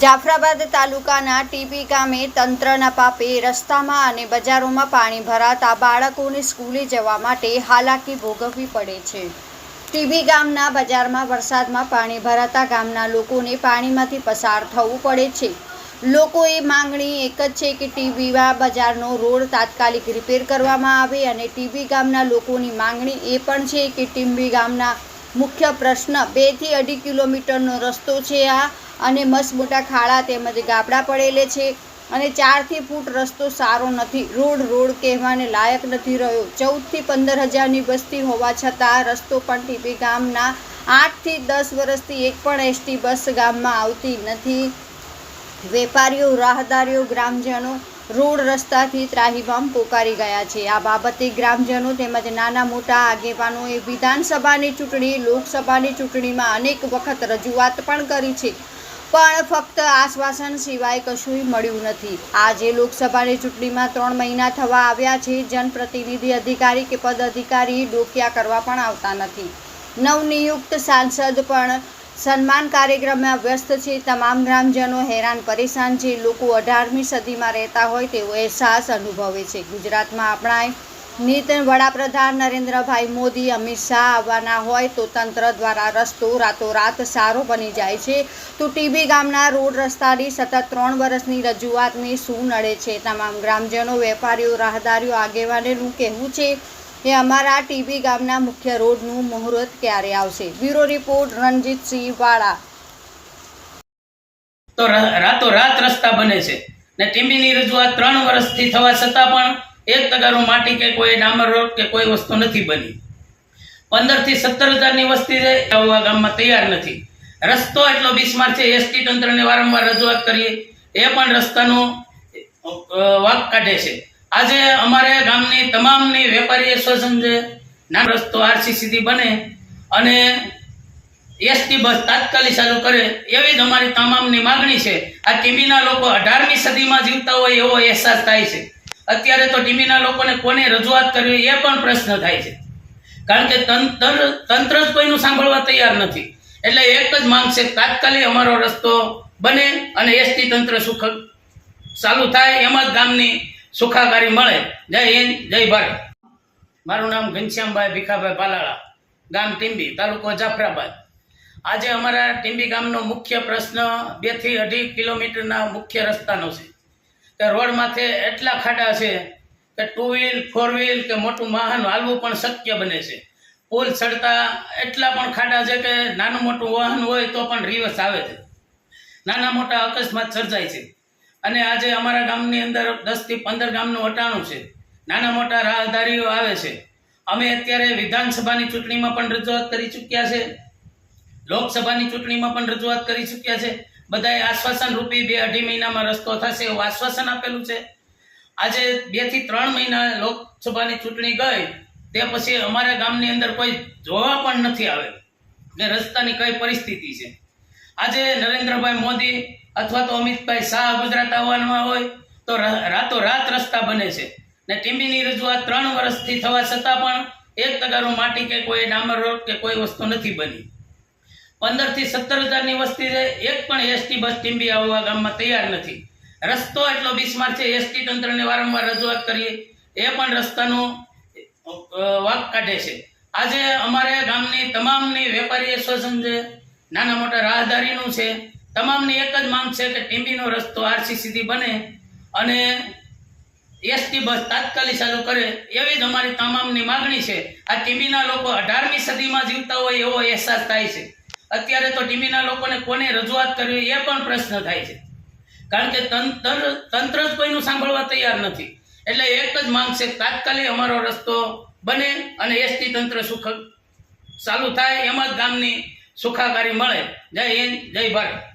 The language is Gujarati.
જાફરાબાદ તાલુકાના ટીપી ગામે તંત્રના પાપે રસ્તામાં અને બજારોમાં પાણી ભરાતા બાળકોને સ્કૂલે જવા માટે હાલાકી ભોગવવી પડે છે. ટીબી ગામના બજારમાં વરસાદમાં પાણી ભરાતા ગામના લોકોને પાણીમાંથી પસાર થવું પડે છે. લોકોએ માંગણી એક જ છે કે ટીબીવા બજારનો રોડ તાત્કાલિક રિપેર કરવામાં આવે અને ટીબી ગામના લોકોની માંગણી એ પણ છે કે ટીંબી ગામના મુખ્ય પ્રશ્ન બેથી અઢી કિલોમીટરનો રસ્તો છે આ અને મસ્ત મોટા ખાડા તેમજ ગાબડા પડેલે છે અને ચારથી ફૂટ રસ્તો સારો નથી. રોડ રોડ કહેવાને લાયક નથી રહ્યો. ચૌદથી પંદર હજારની વસ્તી હોવા છતાં રસ્તો પણ ટીપી ગામના આઠથી દસ વર્ષથી એક પણ એસટી બસ ગામમાં આવતી નથી. વેપારીઓ, રાહદારીઓ, ગ્રામજનો રોડ રસ્તાથી ત્રાહીબામ પોકારી ગયા છે. આ બાબતે ગ્રામજનો તેમજ નાના મોટા આગેવાનોએ વિધાનસભાની ચૂંટણી, લોકસભાની ચૂંટણીમાં અનેક વખત રજૂઆત પણ કરી છે. પણ ફક્ત આશ્વાસન સિવાય કશુંય મળ્યું નથી. આજે લોકસભાની ચૂંટણીમાં ત્રણ મહિના થવા આવ્યા છે. જનપ્રતિનિધિ અધિકારી કે પદ અધિકારી ડોકિયા કરવા પણ આવતા નથી. નવનિયુક્ત સાંસદ પણ સન્માન કાર્યક્રમમાં વ્યસ્ત છે. તમામ ગ્રામજનો હેરાન પરેશાન છે. લોકો અઢારમી સદીમાં રહેતા હોય તેવો અહેસાસ અનુભવે છે. ગુજરાતમાં આપણા નીત વડાપ્રધાન નરેન્દ્રભાઈ મોદી, અમિત શાહ આવવાના હોય તો તંત્ર દ્વારા રસ્તો રાતોરાત સારો બની જાય છે. તો ટીબી ગામના રોડ રસ્તાની સતત ત્રણ વર્ષની રજૂઆતની શું નડે છે? તમામ ગ્રામજનો, વેપારીઓ, રાહદારીઓ, આગેવાનેનું કહેવું છે કે અમારા ટીબી ગામના મુખ્ય રોડનું મુહૂર્ત ક્યારે આવશે? બ્યુરો રિપોર્ટ, રણજીતસિંહ વાળા. તો રાતોરાત રસ્તા બને છે. ને ટીબીની રજૂઆત ત્રણ વર્ષથી થવા છતાં પણ એક તગારું માટી કે કોઈ ડામર રોડ કે કોઈ વસ્તુ નથી બની. પંદરથી સત્તર હજારની વસ્તી છે આવવા ગામમાં તૈયાર નથી. રસ્તો એટલો બિસ્માર છે, એસટી તંત્રને વારંવાર રજૂઆત કરીએ, એ પણ રસ્તાનો વાક કાઢે છે. આજે અમારે ગામની તમામની વેપારી એસોસિએશન છે, નાનો રસ્તો આરસીસીથી બને અને એસટી બસ તાત્કાલિક ચાલુ કરે, એવી જ અમારી તમામની માગણી છે. આ કિમીના લોકો અઢારમી સદીમાં જીવતા હોય એવો અહેસાસ થાય છે. અત્યારે તો ટીમીના લોકોને કોને રજૂઆત કરવી એ પણ પ્રશ્ન થાય છે. કારણ કે તંત્ર તંત્ર જ કોઈનું સાંભળવા તૈયાર નથી. એટલે એક જ માંગ છે, તાત્કાલિક અમારો રસ્તો બને અને એસટી તંત્ર સુખ, ચાલુ થાય, એમ જ ગામની સુખાકારી મળે. જય હિન્દ, જય ભારત. મારું નામ ઘનશ્યામભાઈ ભીખાભાઈ પાલાળા, ગામ ટીંબી, તાલુકો જાફરાબાદ. આજે અમારા ટીંબી ગામનો મુખ્ય પ્રશ્ન બેથી અઢી કિલોમીટરના મુખ્ય રસ્તાનો છે. કે રોડ માથે એટલા ખાડા છે કે ટુ વ્હીલ ફોર વ્હીલ કે મોટું વાહન હાલવું પણ શક્ય બને છે. પુલ ચડતા એટલા પણ ખાડા છે કે નાનું મોટું વાહન હોય તો પણ રિવર્સ આવે છે. નાના મોટા અકસ્માત સર્જાય છે. અને આજે અમારા ગામની અંદર દસથી પંદર ગામનું વટાણું છે. નાના મોટા રાહદારીઓ આવે છે. અમે અત્યારે વિધાનસભાની ચૂંટણીમાં પણ રજૂઆત કરી ચૂક્યા છે. લોકસભાની ચૂંટણીમાં પણ રજૂઆત કરી ચૂક્યા છે. બધાએ આશ્વાસન રૂપી બે અઢી મહિનામાં રસ્તો થશે એવું આશ્વાસન આપેલું છે. આજે બેથી ત્રણ મહિના લોકસભાની ચૂંટણી ગઈ, તે પછી અમારા ગામની અંદર કોઈ જોવા પણ નથી આવે ને રસ્તાની કઈ પરિસ્થિતિ છે. આજે નરેન્દ્રભાઈ મોદી અથવા તો અમિતભાઈ શાહ ગુજરાત આવવાના હોય, તો રા- રાતોરાત રસ્તા બને છે. ને ટીમ્બીની રજૂઆત ત્રણ વર્ષથી થવા છતાં પણ એક તગારું માટી કે કોઈ ડામર રોડ કે કોઈ વસ્તુ નથી બની. પંદરથી સત્તર હજારની વસ્તી છે એક પણ એસટી બસ ટીંબી આવવા ગામમાં તૈયાર નથી. રસ્તો એટલો બિસ્માર છે એસટી તંત્રને વારંવાર રજૂઆત કરીએ, એ પણ રસ્તાનો વાક કાઢે છે. આજે અમારે ગામની તમામની વેપારી એસોસિએશન છે નાના મોટા રાહદારીનું છે, તમામની એક જ માંગ છે કે ટીંબીનો રસ્તો આરસીસીથી બને અને એસટી બસ તાત્કાલિક ચાલુ કરે, એવી જ અમારી તમામની માગણી છે. આ ટીબીના લોકો અઢારમી સદીમાં જીવતા હોય એવો અહેસાસ થાય છે. અત્યારે તો ટીમીના લોકોને કોને રજૂઆત કરવી એ પણ પ્રશ્ન થાય છે. કારણ કે તંત્ર તંત્ર જ કોઈનું સાંભળવા તૈયાર નથી. એટલે એક જ માંગ છે, તાત્કાલિક અમારો રસ્તો બને અને એસટી તંત્ર સુખ, ચાલુ થાય, એમ જ ગામની સુખાકારી મળે. જય હિન્દ, જય ભારત.